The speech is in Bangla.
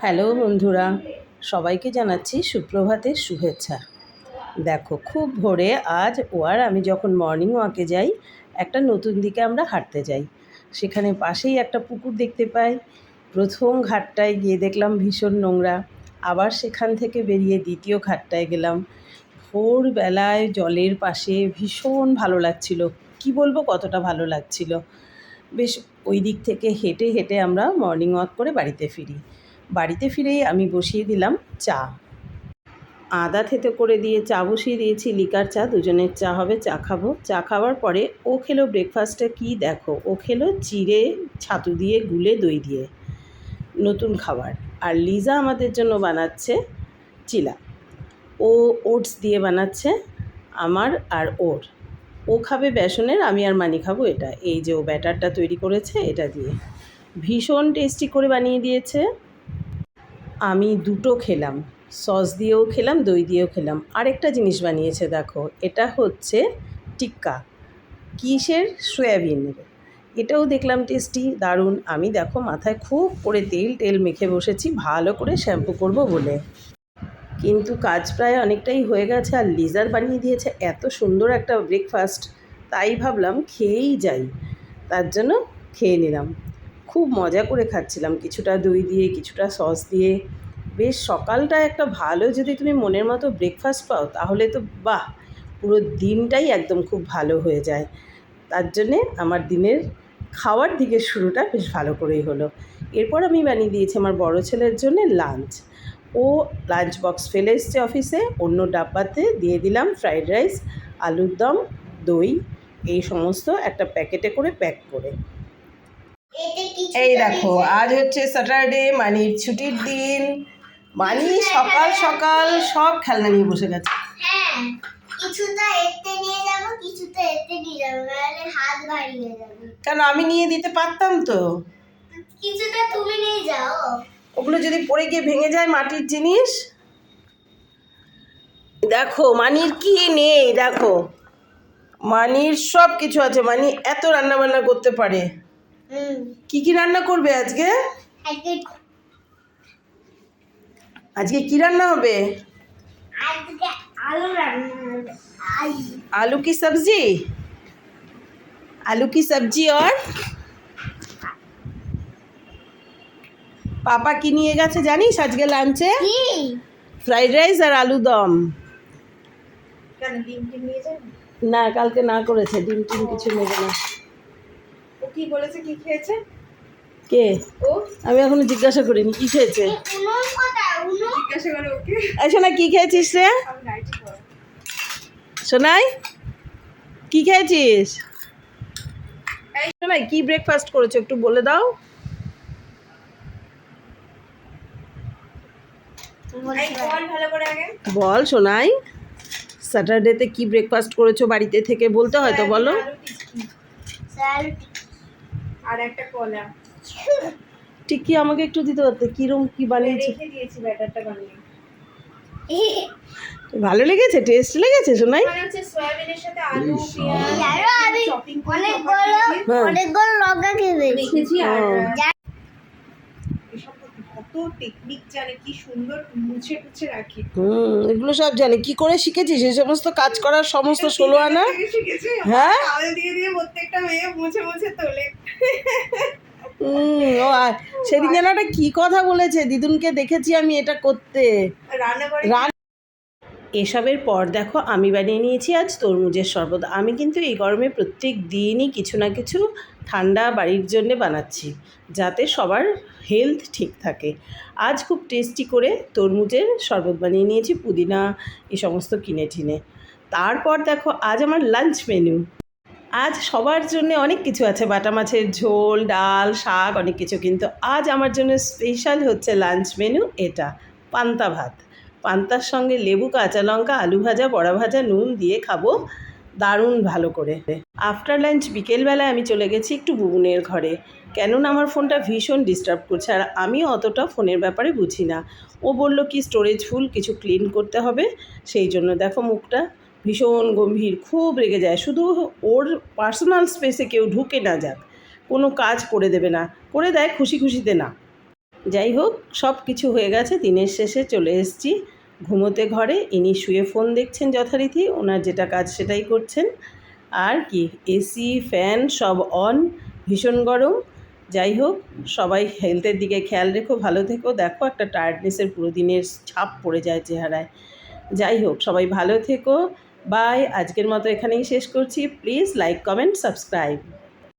হ্যালো বন্ধুরা, সবাইকে জানাচ্ছি সুপ্রভাতের শুভেচ্ছা। দেখো, খুব ভোরে আজ ও আর আমি যখন মর্নিং ওয়াকে যাই, একটা নতুন দিকে আমরা হাঁটতে যাই। সেখানে পাশেই একটা পুকুর দেখতে পাই। প্রথম ঘাটটায় গিয়ে দেখলাম ভীষণ নোংরা। আবার সেখান থেকে বেরিয়ে দ্বিতীয় ঘাটটায় গেলাম। ভোরবেলায় জলের পাশে ভীষণ ভালো লাগছিল। কি বলব, কতটা ভালো লাগছিল। বেশ ওই দিক থেকে হেঁটে হেঁটে আমরা মর্নিং ওয়াক করে বাড়িতে ফিরি। বাড়িতে ফিরেই আমি বসিয়ে দিলাম চা। আদা থেতে করে দিয়ে চা বসিয়ে দিয়েছি, লিকার চা, দুজনের চা হবে, চা খাব। চা খাওয়ার পরে ও খেলো ব্রেকফাস্টে কি দেখো? ও খেলো চিড়ে ছাতু দিয়ে, গুলে দই দিয়ে। নতুন খাবার। আর লিজা আমাদের জন্য বানাচ্ছে চিলা। ও ওটস দিয়ে বানাচ্ছে আমার আর ওর। ও খাবে বেসনের, আমি আর মানি খাব এটা। এই যে ও ব্যাটারটা তৈরি করেছে এটা দিয়ে। ভীষণ টেস্টি করে বানিয়ে দিয়েছে। আমি দুটো খেলাম। সস দিয়েও খেলাম, দই দিয়েও খেলাম। আরেকটা জিনিস বানিয়েছে দেখো, এটা হচ্ছে টিক্কা। কিসের? সয়াবিনের এটাও দেখলাম টেস্টি, দারুণ। আমি দেখো মাথায় খুব করে তেল তেল মেখে বসেছি, ভালো করে শ্যাম্পু করব বলে। কিন্তু কাজ প্রায় অনেকটাই হয়ে গেছে আর লিজার বানিয়ে দিয়েছে, এত সুন্দর একটা ব্রেকফাস্ট তাই ভাবলাম খেয়েই যাই, তার জন্য খেয়ে নিলাম। খুব মজা করে খাচ্ছিলাম, কিছুটা দই দিয়ে, কিছুটা সস দিয়ে। বেশ সকালটা একটা ভালো যদি তুমি মনের মতো ব্রেকফাস্ট পাও তাহলে তো বাহ! পুরো দিনটাই একদম খুব ভালো হয়ে যায়। তার জন্যে আমার দিনের খাওয়ার দিকে শুরুটা বেশ ভালো করেই হলো। এরপর আমি বানিয়ে দিয়েছি আমার বড় ছেলের জন্য লাঞ্চ ও লাঞ্চ বক্স ফেলে এসছে অফিসে অন্য ডাব্বাতে দিয়ে দিলাম ফ্রাইড রাইস আলুর দম দই এই সমস্ত একটা প্যাকেটে করে প্যাক করে। এই দেখো আজ হচ্ছে স্যাটারডে মানির ছুটির দিন। মানি সকাল সকাল সব খেলনা নিয়ে বসে গেছে। হ্যাঁ কিছুটা এতে নিয়ে যাব কিছুটা এতে নিয়ে যাব নাহলে হাত ভারী হয়ে যাবে। কেন আমি নিয়ে দিতে পারতাম তো। কিছুটা তুমি নিয়ে যাও। ওগুলো যদি পড়ে গিয়ে ভেঙে যায় মাটির জিনিস। দেখো মানির কি নেই দেখো। মানির সব কিছু আছে মানি এত রান্না বান্না করতে পারে। কি কি রান্না করবে আজকে? আজকে আজকে কি রান্না হবে আজকে আলু রান্না হবে আলু आलू की सब्जी आलू की सब्जी और পাপা কি নিয়ে গেছে জানিস আজকে লাঞ্চে কি ফ্রাইড রাইস আর আলু দম কেন ডিম টিম নিয়ে যাবে না কালকে না করেছে ডিম টিম কিছু নেবে না ও কি বলেছে কি খেয়েছে কে? ও? আমি এখনও জিজ্ঞাসা করিনি কি খেয়েছে? শোনা কি খেয়েছিস রে? শোনাই কি খেয়েছিস? শোনাই কি ব্রেকফাস্ট করেছ একটু বলে দাও। বল ভালো করে আগে। বল শোনাই স্যাটারডেতে কি ব্রেকফাস্ট করেছ বাড়িতে থেকে বলতে হয় তো বলো। আর একটা কলা। ঠিক কি আমাকে একটু দিতে পারতে? কিরম কি বানিয়েছি? দিয়েছি ব্যাটারটা বানিয়ে। ভালো লেগেছে? টেস্ট লেগেছে শোনাই মানে সয়াবিনের সাথে আলু পেঁয়াজ হ্যাঁ। এগুলো সব জানি। কি করে শিখেছিস? এই সমস্ত কাজ করার সমস্ত ষোলো আনা? শিখেছি। হ্যাঁ? দিয়ে দিয়ে প্রত্যেকটা মেয়ে মুছে মুছে তোলে। ও সেদিন যেন একটা কি কথা বলেছে দিদুনকে দেখেছি আমি এটা করতে। রান্না এসবের পর দেখো আমি বানিয়ে নিয়েছি আজ তরমুজের শরবত। আমি কিন্তু এই গরমে প্রত্যেক দিনই কিছু না কিছু ঠান্ডা বাড়ির জন্য বানাচ্ছি যাতে সবার হেলথ ঠিক থাকে। আজ খুব টেস্টি করে তরমুজের শরবত বানিয়ে নিয়েছি পুদিনা এই সমস্ত কিনে টিনে। তারপর দেখো আজ আমার লাঞ্চ মেনু আজ সবার জন্য অনেক কিছু আছে। বাটা মাছের ঝোল, ডাল, শাক অনেক কিছু। কিন্তু আজ আমার জন্য স্পেশাল হচ্ছে লাঞ্চ মেনু এটা, পান্তা ভাত। পান্তার সঙ্গে লেবু, কাঁচা লঙ্কা, আলু ভাজা, বড়া ভাজা, নুন দিয়ে খাব দারুণ ভালো করে। আফটার লাঞ্চ বিকেলবেলায় আমি চলে গেছি একটু বুবুনের ঘরে। কেননা আমার ফোনটা ভীষণ ডিস্টার্ব করছে আর আমি অতটা ফোনের ব্যাপারে বুঝি না। ও বলল, কি স্টোরেজ ফুল কিছু ক্লিন করতে হবে? সেই জন্য দেখো মুখটা ভীষণ গম্ভীর, খুব রেগে যায়। শুধু ওর পার্সোনাল স্পেসে কেউ ঢুকে না যাক, কোনো কাজ করে দেবে না, করে দেয় খুশি খুশিতে না। যাই হোক, সব কিছু হয়ে গেছে, দিনের শেষে চলে এসেছি ঘুমোতে ঘরে। ইনি শুয়ে ফোন দেখছেন যথারীতি, ওনার যেটা কাজ সেটাই করছেন। আর কি এসি ফ্যান সব অন ভীষণ গরম। যাই হোক, সবাই হেলথের দিকে খেয়াল রেখো, ভালো থেকো। দেখো একটা টায়ার্ডনেসের পুরো দিনের ছাপ পড়ে যায় চেহারায়। যাই হোক, সবাই ভালো থেকো। বাই আজকের মতো এখানেই শেষ করছি। Please like comment subscribe